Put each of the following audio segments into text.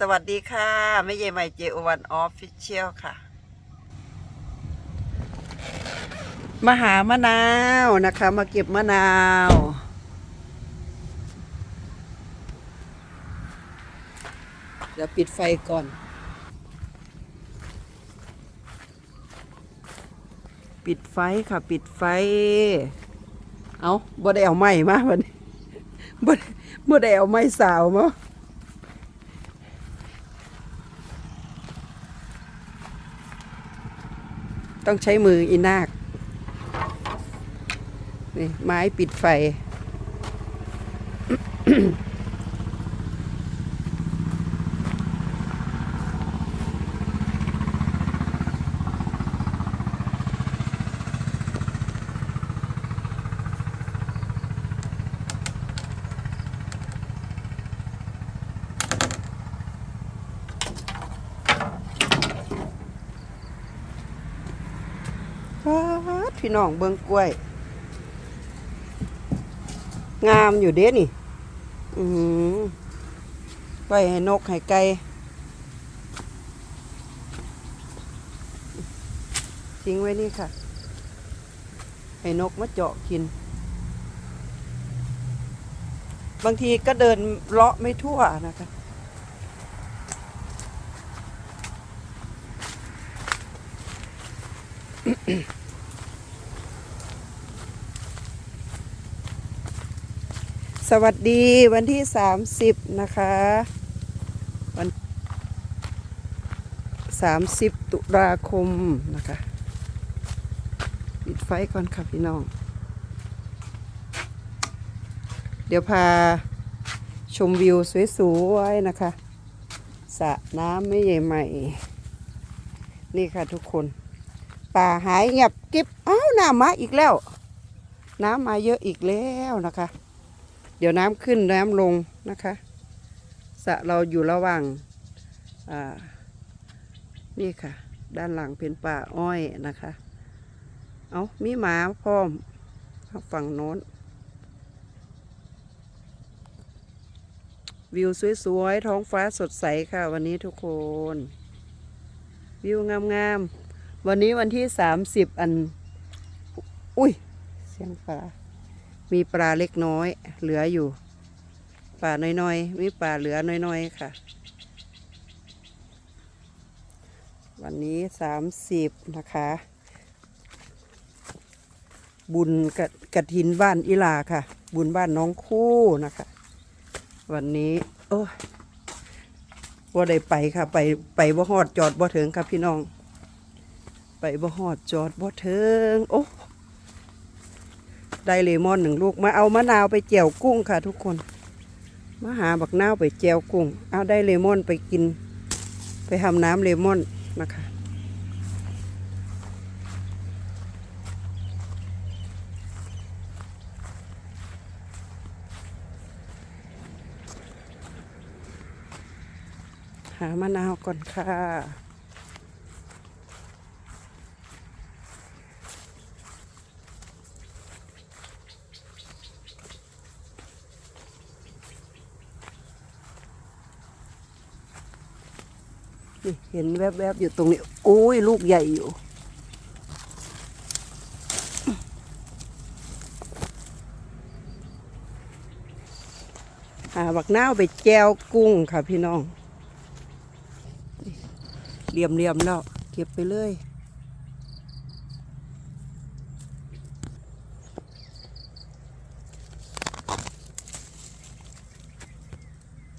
สวัสดีค่ะแม่เยใหม่เจโอวันออฟฟิเชียลค่ะ มาหามะนาวนะคะ มาเก็บมะนาว เดี๋ยวปิดไฟก่อนปิดไฟค่ะ ปิดไฟ เอาบ่ได้เอาไม้มาวันนี้บ่ได้บ่ได้เอาไม้สาวมา ต้องใช้มืออีนาคนี่ไม้ปิดไฟ ป๊าด พี่น้องเบิ่งกล้วย งามอยู่เด้นี่ อือหือไว้ให้นกให้ไก่ทิ้งไว้นี่ค่ะ ให้นกมาเจาะกิน บางทีก็เดินเลาะไม่ทั่วนะคะ สวัสดีวันที่ 30 นะคะ วัน 30 ตุลาคมนะคะ ปิดไฟก่อนค่ะพี่น้อง เดี๋ยวพาชมวิวสวยๆนะคะสระน้ำไม่ใหญ่ใหม่ นี่ค่ะทุกคน ป่าหายเงียบกิบอ้าวน้ำมาอีกแล้ว น้ำมาเยอะอีกแล้วนะคะ เดี๋ยวน้ำขึ้นน้ำลงนะคะสะเราอยู่ระหว่างนี่ค่ะ ด้านหลังเป็นป่าอ้อยนะคะ เอามีหมาพร้อมฝั่งโน้น วิวสวยๆ ท้องฟ้าสดใสค่ะ วันนี้ทุกคน วิวงามๆ วันนี้วันที่สามสิบอัน อุ้ย เสียงปลา มีปลาเล็กน้อย เหลืออยู่ ปลาน้อยๆมีปลาเหลือน้อยๆค่ะ วันนี้สามสิบนะคะ บุญกะกระถินบ้านอิลาค่ะ บุญบ้านน้องคู่นะคะ วันนี้ โอ้ว่าได้ไปค่ะ ไปไปบ่ฮอดจอดบ่ถึงค่ะพี่น้อง ไปบ่ฮอดจอดบ่ถึงโอ้ ได้เลมอนหนึ่งลูกมาเอามะนาวไปแจวกุ้งค่ะ ทุกคน มาหาบักนาวไปแจวกุ้ง เอาได้เลมอนไปกิน ไปทำน้ำเลมอนนะคะหามะนาวก่อนค่ะ นี่เห็นแวบๆอยู่ตรงนี้โอ้ยลูกใหญ่อยู่ หาบักนาวไปแจวกุ้งค่ะพี่น้องเหลี่ยมเลียมแล้วเก็บไปเลย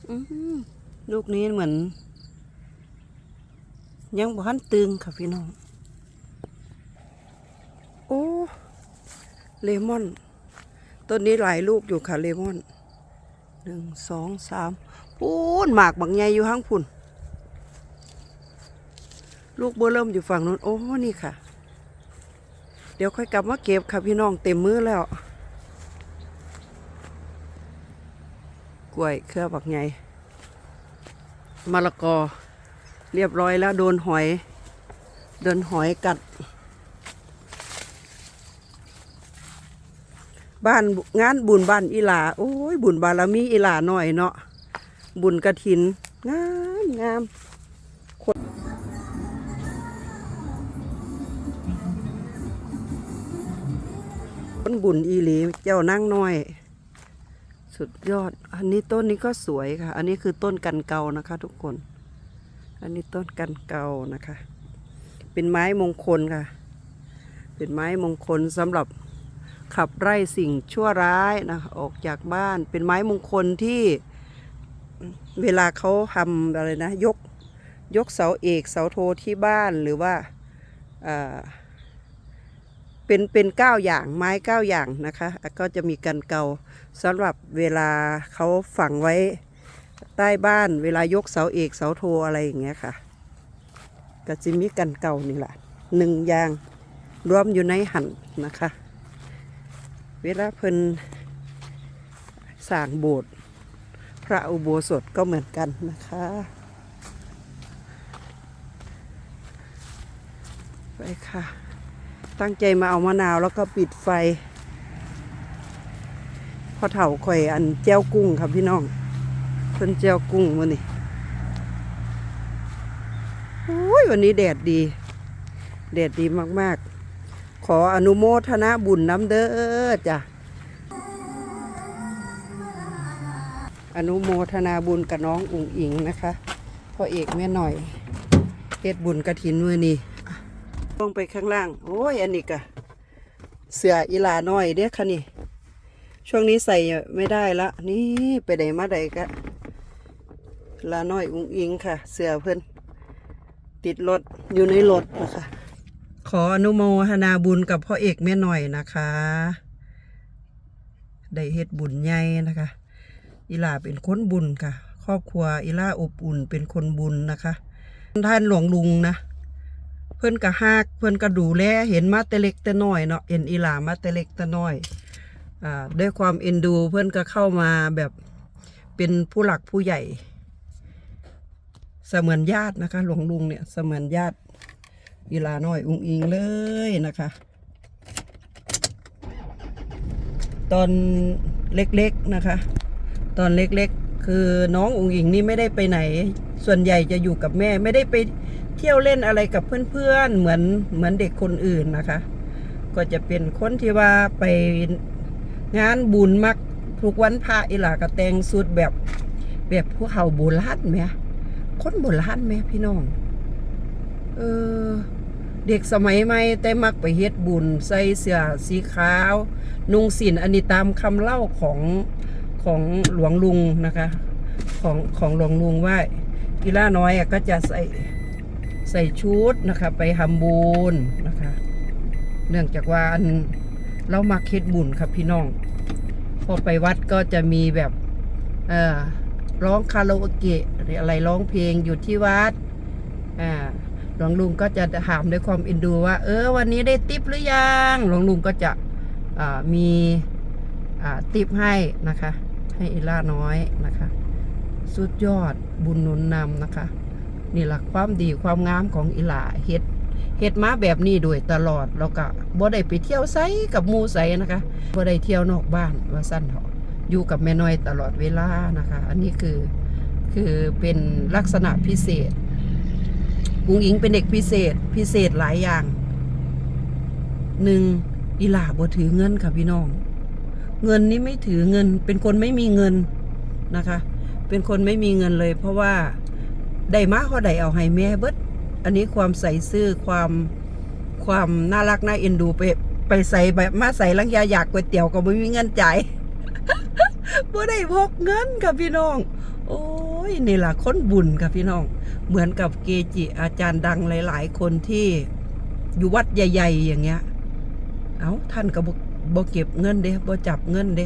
อื้อหือลูกนี้เหมือน ยังบ่ทันตึงค่ะพี่น้อง โอ้ เลมอน ต้นนี้หลายลูกอยู่ค่ะเลมอนหนึ่งสองสามปูนหมากบางใหญ่อยู่ข้างพุ่น ลูกเบอเริ่มอยู่ฝั่งนู้น โอ้นี่ค่ะ เดี๋ยวค่อยกลับมาเก็บค่ะพี่น้องเต็มมือแล้ว กล้วยเครือบักใหญ่มะละกอ เรียบร้อยแล้วโดนหอย โดนหอยกัด บ้านงานบุญบ้านอีหลา โอ้ย บุญบารมีอีหลาหน่อยเนาะ บุญกระถิน งามงามคนคนบุญอีหลี เจ้านั่งน้อย สุดยอด อันนี้ต้นนี้ก็สวยค่ะ อันนี้คือต้นกันเกานะคะทุกคน อันนี้ต้นกันเกานะคะ เป็นไม้มงคลค่ะ เป็นไม้มงคลสำหรับขับไล่สิ่งชั่วร้ายนะออกจากบ้าน เป็นไม้มงคลที่เวลาเขาทำอะไรนะ ยกยกเสาเอกเสาโทที่บ้านหรือว่าอ่าเป็นเป็นเก้าอย่างไม้เก้าอย่างนะคะ ก็จะมีกันเกาสำหรับเวลาเขาฝังไว้ ใต้บ้านเวลายกเสาเอกเสาโทอะไรอย่างเงี้ยค่ะก็จะมีกันเก่านี่แหละหนึ่งยางรวมอยู่ในหันนะคะ เวลาเพิ่นสร้างโบสถ์พระอุโบสถก็เหมือนกันนะคะ ไปค่ะ ตั้งใจมาเอามะนาวแล้วก็ปิดไฟพอเถาข่อยอันแจ้วกุ้งครับพี่น้อง เพิ่นแจ้วกุ้งวันนี้โอ้ยวันนี้แดดดี แดดดีมากๆ ขออนุโมทนาบุญน้ำเด้อจ้ะอนุโมทนาบุญกับน้องอุ๋งอิงนะคะพ่อเอกแม่หน่อยเฮ็ดบุญกระถินมือนี้ลงไปข้างล่าง โอ้ยอันนี้กะเสืออีลาน้อยเด้อค่ะนี่ ช่วงนี้ใส่ไม่ได้ละ นี่ไปไหนมาไหนกะ ลาน้อยอุ๋งอิงค่ะ เสือเพิ่อนติดรถอยู่ในรถนะคะ ขออนุโมทนาบุญกับพ่อเอกแม่หน่อยนะคะ ได้เฮ็ดบุญใหญ่นะคะอีหลาเป็นคนบุญค่ะ ครอบครัวอีหลาอบอุ่นเป็นคนบุญนะคะ ท่านหลวงลุงนะ เพื่อนก็ฮากเพื่อนก็ดูแลเห็นมาแต่เล็กแต่น้อยเนาะเห็นอีหลามาแต่เล็กแต่น้อยอ่าด้วยความเอ็นดูเพื่อนก็เข้ามาแบบเป็นผู้หลักผู้ใหญ่ มือนญาตินะคะ หลวงลุงเนี่ยเสมือนญาติอีลาน้อยอุงอิงเลยนะคะ ตอนเล็กๆนะคะ ตอนเล็กๆ คือน้องอุงอิงนี่ไม่ได้ไปไหน ส่วนใหญ่จะอยู่กับแม่ไม่ได้ไปเที่ยวเล่นอะไรกับเพื่อนๆ เหมือนเหมือนเด็กคนอื่นนะคะ ก็จะเป็นคนที่ว่าไปงานบุญมักทุกวันพระอีหลากระแตงสุดแบบแบบพวกเขาโบราณไหม คนโบราณไหมพี่น้อง เออ เด็กสมัยใหม่แต่มักไปเฮ็ดบุญ ใส่เสื้อสีขาว นุ่งสินอันนี้ตามคำเล่าของของหลวงลุงนะคะ ของของหลวงลุงว่ากีฬาน้อยก็จะใส่ใส่ชุดนะคะ ไปทำบุญนะคะ เนื่องจากว่าอันเรามาเฮ็ดบุญครับพี่น้อง พอไปวัดก็จะมีแบบ เออ ร้องคาราโอเกะหรืออะไรร้องเพลงอยู่ที่วัดอ่าหลวงลุงก็จะถามด้วยความเอ็นดูว่า เออ วันนี้ได้ติปหรือยังหลวงลุงก็จะมีติปให้นะคะ ให้อีล่าน้อยนะคะ สุดยอดบุญนุนนำนะคะ นี่แหละความดีความงามของอีหลาเฮ็ดเฮ็ดมาแบบนี้โดยตลอดแล้วก็บ่ได้ไปเที่ยวไสกับมูไสนะคะบ่ได้เที่ยวนอกบ้านว่าสั้นเถอะ อยู่กับแม่น้อยตลอดเวลานะคะ อันนี้คือคือเป็นลักษณะพิเศษอุ้งอิงเป็นเด็กพิเศษพิเศษหลายอย่างหนึ่งอีหลาบ่ถือเงินค่ะพี่น้อง เงินนี้ไม่ถือเงิน เป็นคนไม่มีเงินนะคะ เป็นคนไม่มีเงินเลย เพราะว่าได้มาเขาได้เอาให้แม่เบิดอันนี้ความใส่ซื่อความความน่ารักน่าเอ็นดูไปไปใส่แบบมาใส่ลังยาอยากก๋วยเตี๋ยวก็ไม่มีเงินจ่าย บ่ได้พกเงินค่ะพี่น้อง โอ้ยนี่ล่ะคนบุญค่ะพี่น้อง เหมือนกับเกจิอาจารย์ดังหลาย ๆ คนที่อยู่วัดใหญ่ ๆ อย่างเงี้ย เอาท่านก็บบ่เก็บเงินเด้บ่จับเงินเด้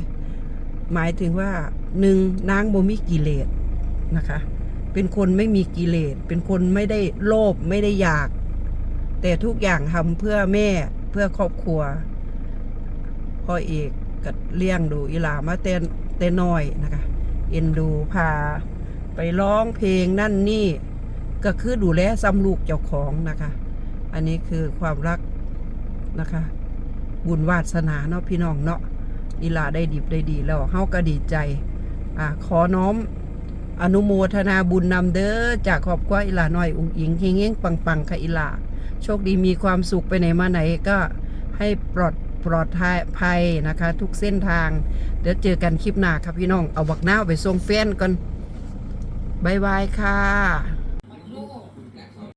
หมายถึงว่าหนึ่งนางบ่มีกิเลสนะคะ เป็นคนไม่มีกิเลส เป็นคนไม่ได้โลภไม่ได้อยาก แต่ทุกอย่างทำเพื่อแม่เพื่อครอบครัวพ่อเอก ก็เลี้ยงดูอีหลามาแต่แต่น้อยนะคะ เอ็นดูพาไปร้องเพลงนั่นนี่ ก็คือดูแลซ้ำลูกเจ้าของนะคะ อันนี้คือความรักนะคะ บุญวาสนาเนาะพี่น้องเนาะอีหลาได้ดิบได้ดีแล้วเฮาก็ดีใจอ่าขอน้อมอนุโมทนาบุญนำเด้อจากครอบครัวอีหลาน้อยอุ๋งอิงเฮงเฮงปังปังค่ะอีหลา โชคดีมีความสุขไปไหนมาไหนก็ให้ปลอด ปลอดภัยนะคะ ทุกเส้นทาง เดี๋ยวเจอกันคลิปหน้าครับพี่น้อง เอาบักหน้าวไปส่งแฟนก่อนบายบายค่ะ